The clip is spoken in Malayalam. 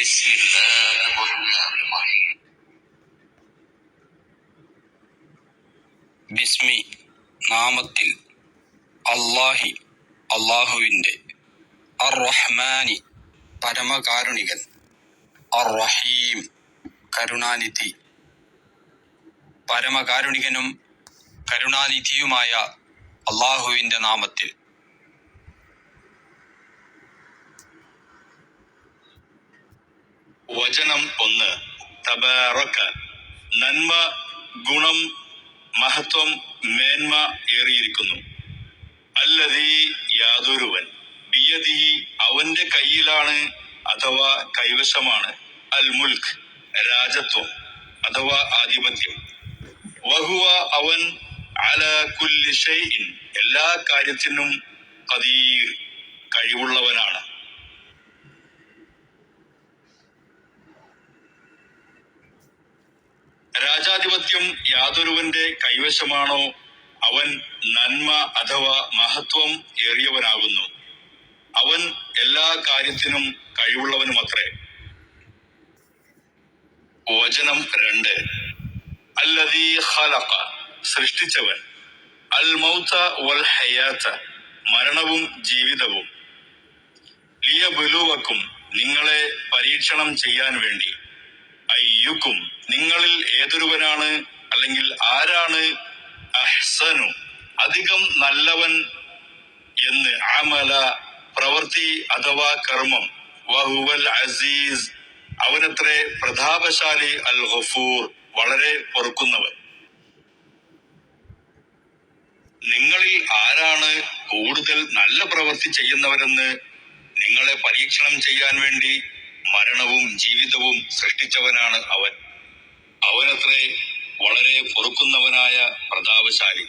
بسم الله الرحمن الرحيم ബിസ്മി നാമത്തിൽ അള്ളാഹി അള്ളാഹുവിൻ്റെ അർ റഹ്മാനി പരമകാരുണികൻ അർ റഹീം കരുണാനിധി പരമകാരുണികനും കരുണാനിധിയുമായ അള്ളാഹുവിൻ്റെ നാമത്തിൽ വചനം ഒന്ന്. തബാറക്ക. നന്മ ഗുണം മഹത്വം മേന്മ ഏറിയിരിക്കുന്നു. അല്ലതി യാതൊരുവൻ. ബിയതി അവന്റെ കയ്യിലാണ് അഥവാ കൈവശമാണ്. അൽ മുൽക്ക് രാജത്വം അഥവാ ആധിപത്യം. വഹുവ അവൻ അല കുല്ലി ഷൈഇൻ. എല്ലാ കാര്യത്തിനും കഴിവുള്ളവനാണ്. രാജാധിപത്യം യാതൊരുവന്റെ കൈവശമാണോ? അവൻ നന്മ അഥവാ മഹത്വം ഏറിയവനാകുന്നു. അവൻ എല്ലാ കാര്യത്തിനും കഴിവുള്ളവനുമത്രേ. വചനം രണ്ട്. അല്ലതീ ഖലഖ സൃഷ്ടിച്ചവൻ. അൽ മൗത്ത വൽ ഹയാത്ത മരണവും ജീവിതവും. ലിയബുലുവക്കും നിങ്ങളെ പരീക്ഷണം ചെയ്യാൻ വേണ്ടി. അയ്യുക്കും. നിങ്ങളിൽ ഏതൊരുവനാണ്? അല്ലെങ്കിൽ ആരാണ്? അഹ്സനു. അധികം നല്ലവൻ എന്ന് അമല പ്രവൃത്തി അഥവാ കർമ്മം. വഹുവൽ അസീസ്. അവനത്രേ പ്രതാപശാലി അൽ ഗഫൂർ വളരെ പൊറുക്കുന്നവൻ. നിങ്ങളിൽ ആരാണ് കൂടുതൽ നല്ല പ്രവൃത്തി ചെയ്യുന്നവരെന്ന് നിങ്ങളെ പരീക്ഷണം ചെയ്യാൻ വേണ്ടി മരണവും ജീവിതവും സൃഷ്ടിച്ചവനാണ് അവൻ. അവനത്രേ വളരെ പൊറുക്കുന്നവനായ പ്രതാപശാലി.